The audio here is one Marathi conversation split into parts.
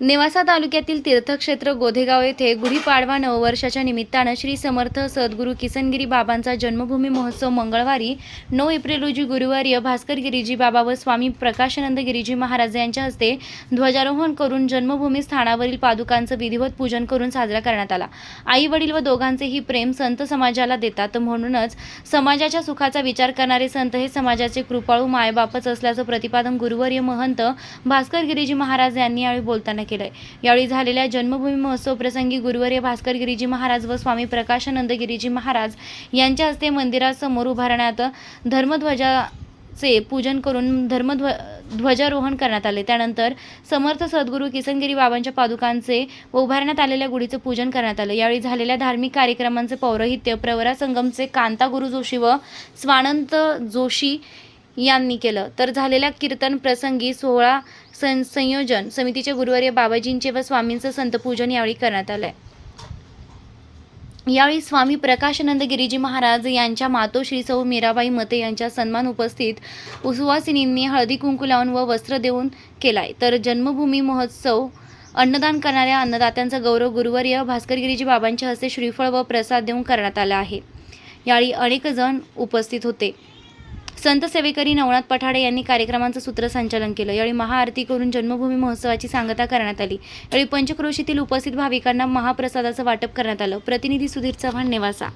नेवासा तालुक्यातील तीर्थक्षेत्र गोधेगाव येथे गुढीपाडवा नववर्षाच्या निमित्तानं श्री समर्थ सद्गुरू किसनगिरी बाबांचा जन्मभूमी महोत्सव मंगळवारी नऊ एप्रिल रोजी गुरुवारी भास्कर गिरीजी बाबा व स्वामी प्रकाशानंद गिरीजी महाराज यांच्या हस्ते ध्वजारोहण करून जन्मभूमी स्थानावरील पादुकांचं विधिवत पूजन करून साजरा करण्यात आला. आई वडील व दोघांचेही प्रेम संत समाजाला देतात म्हणूनच समाजाच्या सुखाचा विचार करणारे संत हे समाजाचे कृपाळू मायबापच असल्याचं प्रतिपादन गुरुवर्य महंत भास्कर गिरीजी महाराज यांनी यावेळी बोलताना केलंय. यावेळी झालेल्या जन्मभूमी महोत्सव प्रसंगी गुरुवर्य भास्कर गिरीजी महाराज व स्वामी प्रकाशानंद गिरीजी महाराज यांच्या हस्ते मंदिरासमोर उभारण्यात धर्मध्वजाचे पूजन करून धर्मध्व ध्वजारोहण करण्यात आले. त्यानंतर समर्थ सद्गुरू किसनगिरी बाबांच्या पादुकांचे व उभारण्यात आलेल्या गुढीचं पूजन करण्यात आलं. यावेळी झालेल्या धार्मिक कार्यक्रमांचे पौरोहित्य प्रवरा संगमचे कांतागुरु जोशी व स्वानंत जोशी यांनी केलं. तर झालेल्या कीर्तन प्रसंगी सोहळा सं संयोजन समितीचे गुरुवारी बाबाजींचे व स्वामींचं संतपूजन यावेळी करण्यात आलंय. यावेळी स्वामी प्रकाशानंद गिरीजी महाराज यांच्या मातोश्री सौ मीराबाई मते यांच्या सन्मान उपस्थित सुवासिनींनी हळदी कुंकू लावून व वस्त्र देऊन केलाय. तर जन्मभूमी महोत्सव अन्नदान करणाऱ्या अन्नदात्यांचा गौरव गुरुवर्य भास्कर गिरीजी बाबांच्या हस्ते श्रीफळ व प्रसाद देऊन करण्यात आला आहे. यावेळी अनेक जण उपस्थित होते. संत सेवेकरी नवनाथ पठाडे यांनी कार्यक्रमांचं सूत्रसंचालन केलं. यावेळी महाआरती करून जन्मभूमी महोत्सवाची सांगता करण्यात आली. यावेळी पंचक्रोशीतील उपस्थित भाविकांना महाप्रसादाचं वाटप करण्यात आलं. प्रतिनिधी सुधीर चव्हाण नेवासा.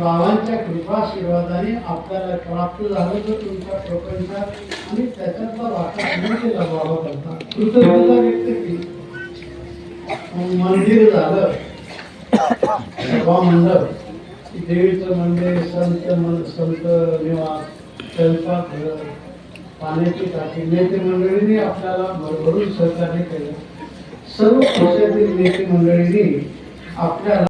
बाबांच्या कृपाशीर्वादाने आपल्याला प्राप्त झालं तर तुमच्या प्रपंचात आणि त्याच्यातला वाटा तुम्ही केला बाबा करता. कृतज्ञता व्यक्त केली. मंदिर झालं. सभा मंडळ देवीचं मंदिर संत मन संत निवास स्वयंपाकघर पाण्याची टाकी नेते मंडळींनी आपल्याला भरभरून सहकार्य केलं. सर्व पक्षातील नेते मंडळींनी आपल्याला